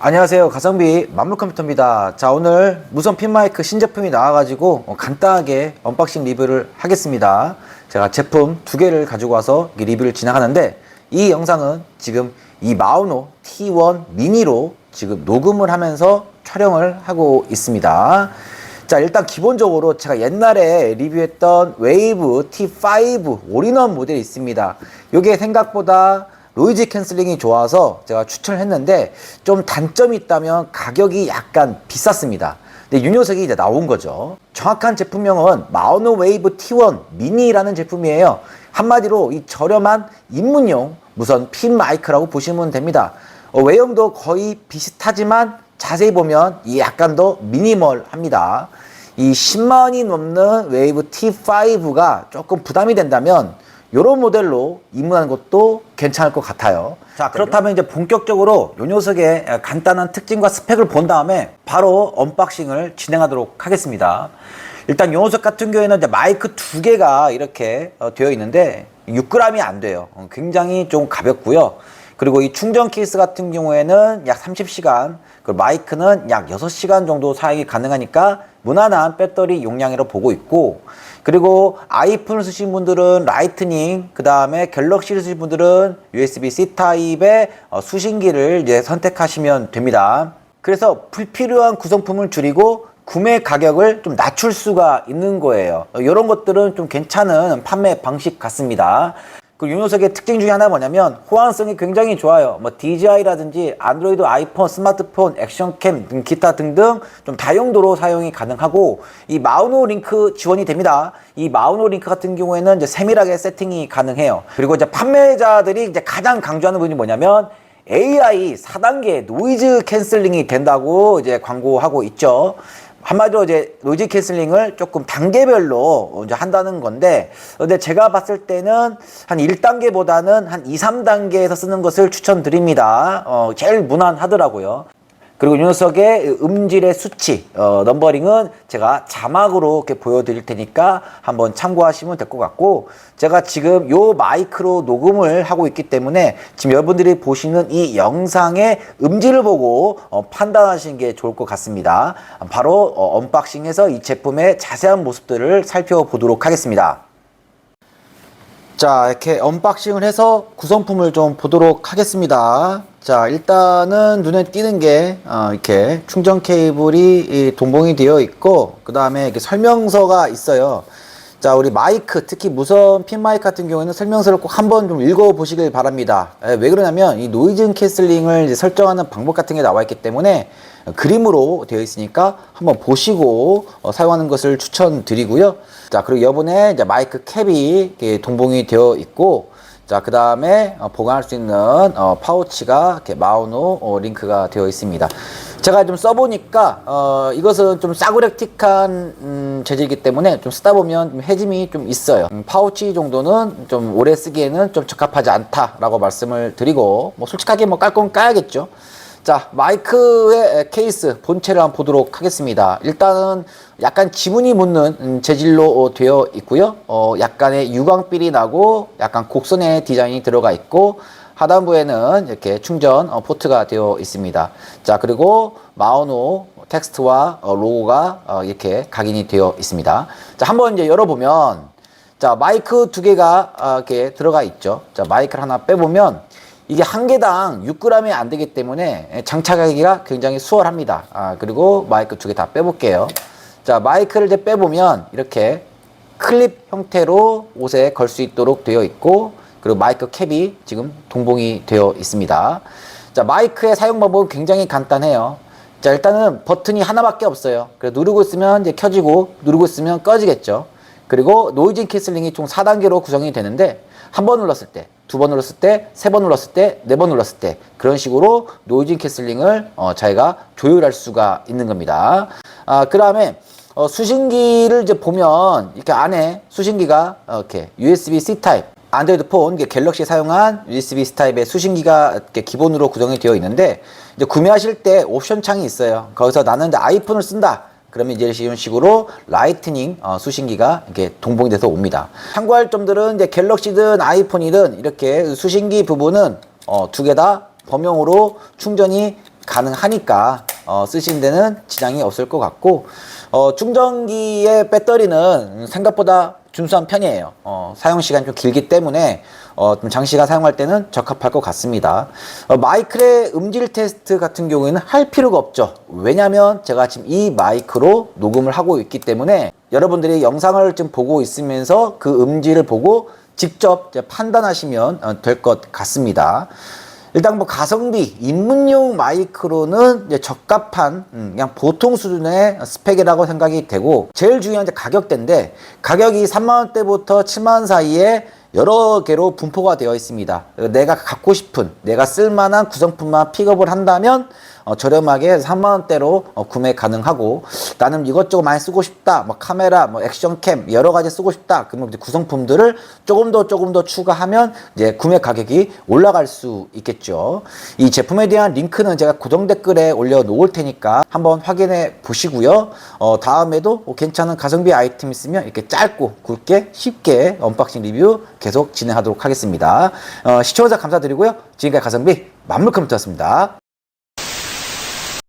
안녕하세요. 가성비 만물컴퓨터입니다. 자 오늘 무선 핀마이크 신제품이 나와가지고 어, 간단하게 언박싱 리뷰를 하겠습니다. 제가 제품 두 개를 가지고 와서 이 리뷰를 진행하는데 이 영상은 지금 이 마우노 T1 미니로 지금 녹음을 하면서 촬영을 하고 있습니다. 자 일단 기본적으로 제가 옛날에 리뷰했던 웨이브 T5 올인원 모델이 있습니다. 이게 생각보다 노이즈 캔슬링이 좋아서 제가 추천을 했는데 좀 단점이 있다면 가격이 약간 비쌌습니다. 근데 이 녀석이 이제 나온 거죠. 정확한 제품명은 마우노 웨이브 T1 미니라는 제품이에요. 한마디로 이 저렴한 입문용 무선 핀 마이크라고 보시면 됩니다. 어, 외형도 거의 비슷하지만 자세히 보면 이 약간 더 미니멀합니다. 이 10만원이 넘는 웨이브 T5가 조금 부담이 된다면 이런 모델로 입문하는 것도 괜찮을 것 같아요. 자, 그렇다면 이제 본격적으로 이 녀석의 간단한 특징과 스펙을 본 다음에 바로 언박싱을 진행하도록 하겠습니다. 일단 이 녀석 같은 경우에는 이제 마이크 두 개가 이렇게 어, 되어 있는데 6g이 안 돼요. 어, 굉장히 좀 가볍고요. 그리고 이 충전 케이스 같은 경우에는 약 30시간, 그리고 마이크는 약 6시간 정도 사용이 가능하니까 무난한 배터리 용량이라고 보고 있고, 그리고 아이폰을 쓰신 분들은 라이트닝, 그 다음에 갤럭시를 쓰신 분들은 USB-C 타입의 어, 수신기를 이제 선택하시면 됩니다. 그래서 불필요한 구성품을 줄이고 구매 가격을 좀 낮출 수가 있는 거예요. 이런 것들은 좀 괜찮은 판매 방식 같습니다. 그요 녀석의 특징 중에 하나 뭐냐면 호환성이 굉장히 좋아요. 뭐 DJI라든지 안드로이드, 아이폰, 스마트폰, 액션캠 등 기타 등등 좀 다용도로 사용이 가능하고 이 마우노 링크 지원이 됩니다. 이 마우노 링크 같은 경우에는 이제 세밀하게 세팅이 가능해요. 그리고 이제 판매자들이 이제 가장 강조하는 부분이 뭐냐면 AI 4단계 노이즈 캔슬링이 된다고 이제 광고하고 있죠. 한마디로 이제 노이즈 캔슬링을 조금 단계별로 이제 한다는 건데, 근데 제가 봤을 때는 한 1단계보다는 한 2, 3단계에서 쓰는 것을 추천드립니다. 어, 제일 무난하더라고요. 그리고 이 녀석의 음질의 수치, 어, 넘버링은 제가 자막으로 이렇게 보여드릴 테니까 한번 참고하시면 될 것 같고, 제가 지금 요 마이크로 녹음을 하고 있기 때문에 지금 여러분들이 보시는 이 영상의 음질을 보고 어, 판단하시는 게 좋을 것 같습니다. 바로 어, 언박싱해서 이 제품의 자세한 모습들을 살펴보도록 하겠습니다. 자, 이렇게 언박싱을 해서 구성품을 좀 보도록 하겠습니다. 자, 일단은 눈에 띄는 게, 어, 이렇게 충전 케이블이 이 동봉이 되어 있고, 그 다음에 이렇게 설명서가 있어요. 자, 우리 마이크, 특히 무선 핀 마이크 같은 경우에는 설명서를 꼭 한번 좀 읽어보시길 바랍니다. 에, 왜 그러냐면, 이 노이즈 캔슬링을 설정하는 방법 같은 게 나와 있기 때문에, 어, 그림으로 되어 있으니까 한번 보시고 어, 사용하는 것을 추천드리고요. 자, 그리고 여분에 이제 마이크 캡이 동봉이 되어 있고, 자, 그 다음에 어, 보관할 수 있는 어, 파우치가 이렇게 마우노 어, 링크가 되어 있습니다. 제가 좀 써보니까 어, 이것은 좀 싸구려틱한 음, 재질이기 때문에 좀 쓰다 보면 좀 해짐이 좀 있어요. 음, 파우치 정도는 좀 오래 쓰기에는 좀 적합하지 않다라고 말씀을 드리고 뭐 솔직하게 뭐 깔 건 까야겠죠. 자, 마이크의 케이스 본체를 한번 보도록 하겠습니다. 일단은 약간 지문이 묻는 음, 재질로 어, 되어 있고요. 어, 약간의 유광삘이 나고 약간 곡선의 디자인이 들어가 있고 하단부에는 이렇게 충전 어, 포트가 되어 있습니다. 자, 그리고 마우노 텍스트와 어, 로고가 어, 이렇게 각인이 되어 있습니다. 자, 한번 이제 열어보면 자, 마이크 두 개가 아, 이렇게 들어가 있죠. 자, 마이크를 하나 빼보면 이게 한 개당 6g이 안 되기 때문에 장착하기가 굉장히 수월합니다. 아, 그리고 마이크 두 개 다 빼볼게요. 자, 마이크를 이제 빼보면 이렇게 클립 형태로 옷에 걸 수 있도록 되어 있고, 그리고 마이크 캡이 지금 동봉이 되어 있습니다. 자, 마이크의 사용 방법은 굉장히 간단해요. 자, 일단은 버튼이 하나밖에 없어요. 그래 누르고 있으면 이제 켜지고, 누르고 있으면 꺼지겠죠. 그리고 노이즈 캔슬링이 총 4단계로 구성이 되는데, 한 번 눌렀을 때, 두 번 눌렀을 때, 세 번 눌렀을 때, 네 번 눌렀을 때, 그런 식으로 노이즈 캔슬링을 어, 저희가 조율할 수가 있는 겁니다. 아, 그 다음에 어, 수신기를 이제 보면 이렇게 안에 수신기가 어, 이렇게 USB-C 타입, 안드로이드 폰, 갤럭시 사용한 USB-C 타입의 수신기가 이렇게 기본으로 구성이 되어 있는데 이제 구매하실 때 옵션 창이 있어요. 거기서 나는 이제 아이폰을 쓴다. 그러면 이제 이런 식으로 라이트닝 어, 수신기가 이렇게 동봉이 돼서 옵니다. 참고할 점들은 이제 갤럭시든 아이폰이든 이렇게 수신기 부분은 어, 두 개 다 범용으로 충전이 가능하니까 어, 쓰시는 데는 지장이 없을 것 같고 어, 충전기의 배터리는 생각보다 준수한 편이에요. 어, 사용 시간이 좀 길기 때문에 어, 좀 장시간 사용할 때는 적합할 것 같습니다. 어, 마이크의 음질 테스트 같은 경우에는 할 필요가 없죠. 왜냐하면 제가 지금 이 마이크로 녹음을 하고 있기 때문에 여러분들이 영상을 좀 보고 있으면서 그 음질을 보고 직접 판단하시면 될 것 같습니다. 일단 뭐 가성비, 입문용 마이크로는 이제 적합한 음, 그냥 보통 수준의 스펙이라고 생각이 되고 제일 중요한 이제 가격대인데 가격이 3만 원대부터 7만 원 사이에 여러 개로 분포가 되어 있습니다. 내가 갖고 싶은, 내가 쓸만한 구성품만 픽업을 한다면 어, 저렴하게 3만 원대로 어, 구매 가능하고 나는 이것저것 많이 쓰고 싶다. 뭐 카메라, 뭐 액션캠 여러 가지 쓰고 싶다. 그러면 이제 구성품들을 조금 더 조금 더 추가하면 이제 구매 가격이 올라갈 수 있겠죠. 이 제품에 대한 링크는 제가 고정 댓글에 올려 놓을 테니까 한번 확인해 보시고요. 어, 다음에도 뭐 괜찮은 가성비 아이템 있으면 이렇게 짧고 굵게 쉽게 언박싱 리뷰 계속 진행하도록 하겠습니다. 어, 시청자 감사드리고요. 지금까지 가성비 만물 컴퓨터였습니다.